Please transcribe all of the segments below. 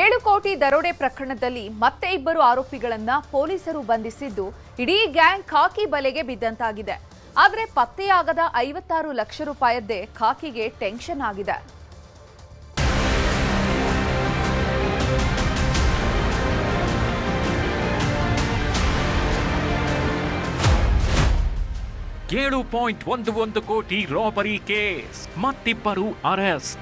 ಏಳು ಕೋಟಿ ದರೋಡೆ ಪ್ರಕರಣದಲ್ಲಿ ಮತ್ತೆ ಇಬ್ಬರು ಆರೋಪಿಗಳನ್ನ ಪೊಲೀಸರು ಬಂಧಿಸಿದ್ದು ಇಡೀ ಗ್ಯಾಂಗ್ ಖಾಕಿ ಬಲೆಗೆ ಬಿದ್ದಂತಾಗಿದೆ. ಆದರೆ ಪತ್ತೆಯಾಗದ ಐವತ್ತಾರು ಲಕ್ಷ ರೂಪಾಯದ್ದೇ ಖಾಕಿಗೆ ಟೆನ್ಷನ್ ಆಗಿದೆ. ಏಳು ಪಾಯಿಂಟ್ ಒಂದು ಒಂದು ಕೋಟಿ ರಾಬರಿ ಕೇಸ್. ಮತ್ತಿಬ್ಬರು ಅರೆಸ್ಟ್.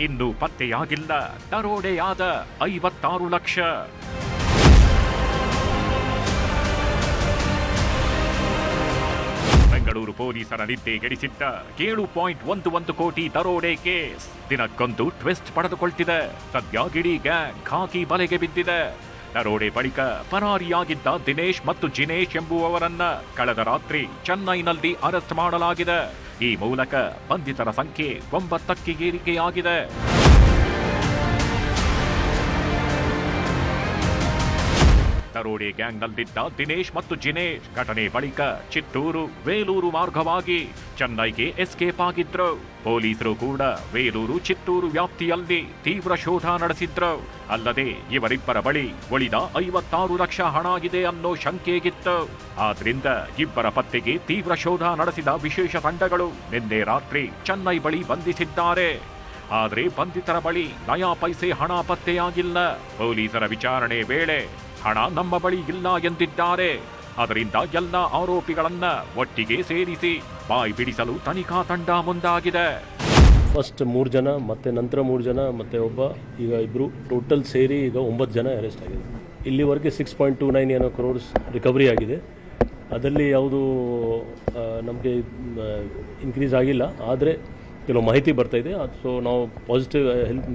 ಇನ್ನು ಪತ್ತೆಯಾಗಿಲ್ಲ. ದರೋಡೆಯಾದ ಐವತ್ತಾರು ಲಕ್ಷ. ಬೆಂಗಳೂರು ಪೊಲೀಸರ ನಿದ್ದೆಗೆಡಿಸಿದ್ದ ಏಳು ಪಾಯಿಂಟ್ ಒಂದು ಒಂದು ಕೋಟಿ ದರೋಡೆ ಕೇಸ್. ದಿನಕ್ಕೊಂದು ಟ್ವಿಸ್ಟ್ ಪಡೆದುಕೊಳ್ತಿದೆ. ಸದ್ಯ ಗಿಡೀ ಗ್ಯಾಂಗ್ ಖಾಕಿ ಬಲೆಗೆ ಬಿದ್ದಿದೆ. ದರೋಡೆ ಬಳಿಕ ಪರಾರಿಯಾಗಿದ್ದ ದಿನೇಶ್ ಮತ್ತು ಜಿನೇಶ್ ಎಂಬುವವರನ್ನ ಕಳೆದ ರಾತ್ರಿ ಚೆನ್ನೈನಲ್ಲಿ ಅರೆಸ್ಟ್ ಮಾಡಲಾಗಿದೆ. ಈ ಮೂಲಕ ಬಂಧಿತರ ಸಂಖ್ಯೆ ಒಂಬತ್ತಕ್ಕೆ ಏರಿಕೆಯಾಗಿದೆ. ದರೋಡೆ ಗ್ಯಾಂಗ್ನಲ್ಲಿದ್ದ ದಿನೇಶ್ ಮತ್ತು ಜಿನೇಶ್ ಘಟನೆ ಬಳಿಕ ಚಿತ್ತೂರು, ವೇಲೂರು ಮಾರ್ಗವಾಗಿ ಚೆನ್ನೈಗೆ ಎಸ್ಕೇಪ್ ಆಗಿದ್ರು. ಪೊಲೀಸರು ಕೂಡ ವೇಲೂರು, ಚಿತ್ತೂರು ವ್ಯಾಪ್ತಿಯಲ್ಲಿ ತೀವ್ರ ಶೋಧ ನಡೆಸಿದ್ರು. ಅಲ್ಲದೆ ಇವರಿಬ್ಬರ ಬಳಿ ಉಳಿದ ಐವತ್ತಾರು ಲಕ್ಷ ಹಣ ಇದೆ ಅನ್ನೋ ಶಂಕೆಗಿತ್ತು. ಆದ್ರಿಂದ ಇಬ್ಬರ ಪತ್ತೆಗೆ ತೀವ್ರ ಶೋಧ ನಡೆಸಿದ ವಿಶೇಷ ತಂಡಗಳು ನಿನ್ನೆ ರಾತ್ರಿ ಚೆನ್ನೈ ಬಳಿ ಬಂಧಿಸಿದ್ದಾರೆ. ಆದರೆ ಬಂಧಿತರ ಬಳಿ ನಯಾ ಪೈಸೆ ಹಣ ಪತ್ತೆಯಾಗಿಲ್ಲ. ಪೊಲೀಸರ ವಿಚಾರಣೆ ವೇಳೆ ಹಣ ನಮ್ಮ ಬಳಿ ಇಲ್ಲ ಎಂದಿದ್ದಾರೆ. ಅದರಿಂದ ಎಲ್ಲ ಆರೋಪಿಗಳನ್ನ ಒಟ್ಟಿಗೆ ಸೇರಿಸಿ ಬಾಯಿ ಬಿಡಿಸಲು ತನಿಖಾ ತಂಡ ಮುಂದಾಗಿದೆ. ಫಸ್ಟ್ ಮೂರು ಜನ, ಮತ್ತೆ ನಂತರ ಮೂರು ಜನ, ಮತ್ತೆ ಒಬ್ಬ, ಈಗ ಇಬ್ಬರು ಟೋಟಲ್ ಸೇರಿ ಈಗ ಒಂಬತ್ತು ಜನ ಅರೆಸ್ಟ್ ಆಗಿದೆ ಇಲ್ಲಿವರೆಗೆ ಸಿಕ್ಸ್ ಪಾಯಿಂಟ್ ಟೂ ನೈನ್ ಏನೋ ಕ್ರೋರ್ಸ್ ರಿಕವರಿ ಆಗಿದೆ. ಅದರಲ್ಲಿ ಯಾವುದು ನಮಗೆ ಇನ್ಕ್ರೀಸ್ ಆಗಿಲ್ಲ. ಆದರೆ ಕೆಲವು ಮಾಹಿತಿ ಬರ್ತಾ ಇದೆ. ಸೊ ನಾವು ಪಾಸಿಟಿವ್ ಹೆಲ್ಪ್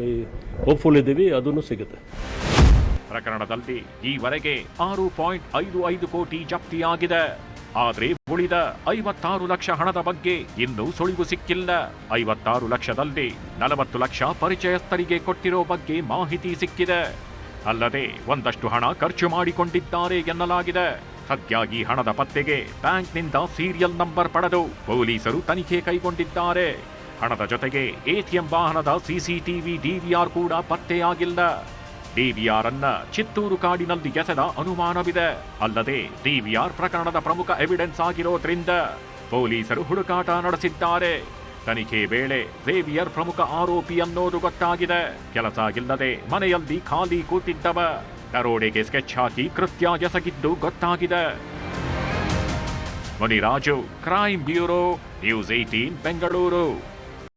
ಹೋಪ್ಫುಲ್ ಇದ್ದೀವಿ ಅದೂ ಸಿಗುತ್ತೆ. ಪ್ರಕರಣದಲ್ಲಿ ಈವರೆಗೆ ಆರು ಪಾಯಿಂಟ್ ಐದು ಐದು ಕೋಟಿ ಜಪ್ತಿಯಾಗಿದೆ. ಆದರೆ ಉಳಿದ ಐವತ್ತಾರು ಲಕ್ಷ ಹಣದ ಬಗ್ಗೆ ಇನ್ನೂ ಸುಳಿವು ಸಿಕ್ಕಿಲ್ಲ. ಐವತ್ತಾರು ಲಕ್ಷದಲ್ಲಿ ನಲವತ್ತು ಲಕ್ಷ ಪರಿಚಯಸ್ಥರಿಗೆ ಕೊಟ್ಟಿರೋ ಬಗ್ಗೆ ಮಾಹಿತಿ ಸಿಕ್ಕಿದೆ. ಅಲ್ಲದೆ ಒಂದಷ್ಟು ಹಣ ಖರ್ಚು ಮಾಡಿಕೊಂಡಿದ್ದಾರೆ ಎನ್ನಲಾಗಿದೆ. ಸದ್ಯ ಹಣದ ಪತ್ತೆಗೆ ಬ್ಯಾಂಕ್ನಿಂದ ಸೀರಿಯಲ್ ನಂಬರ್ ಪಡೆದು ಪೊಲೀಸರು ತನಿಖೆ ಕೈಗೊಂಡಿದ್ದಾರೆ. ಹಣದ ಜೊತೆಗೆ ಎಟಿಎಂ ವಾಹನದ ಸಿಸಿಟಿವಿ ಡಿವಿಆರ್ ಕೂಡ ಪತ್ತೆಯಾಗಿಲ್ಲ. ಡಿವಿಆರ್ ಅನ್ನ ಚಿತ್ತೂರು ಕಾಡಿನಲ್ಲಿ ಎಸೆದ ಅನುಮಾನವಿದೆ. ಅಲ್ಲದೆ ಡಿವಿಆರ್ ಪ್ರಕರಣದ ಪ್ರಮುಖ ಎವಿಡೆನ್ಸ್ ಆಗಿರೋದ್ರಿಂದ ಪೊಲೀಸರು ಹುಡುಕಾಟ ನಡೆಸಿದ್ದಾರೆ. ತನಿಖೆ ವೇಳೆ ಝೇವಿಯರ್ ಪ್ರಮುಖ ಆರೋಪಿ ಅನ್ನೋದು ಗೊತ್ತಾಗಿದೆ. ಕೆಲಸ ಇಲ್ಲದೆ ಮನೆಯಲ್ಲಿ ಖಾಲಿ ಕೂತಿದ್ದವ. ದರೋಡೆಗೆ ಸ್ಕೆಚ್ ಹಾಕಿ ಕೃತ್ಯ ಎಸಗಿದ್ದು ಗೊತ್ತಾಗಿದೆ. Muniraju crime bureau, news eighteen Bengaluru.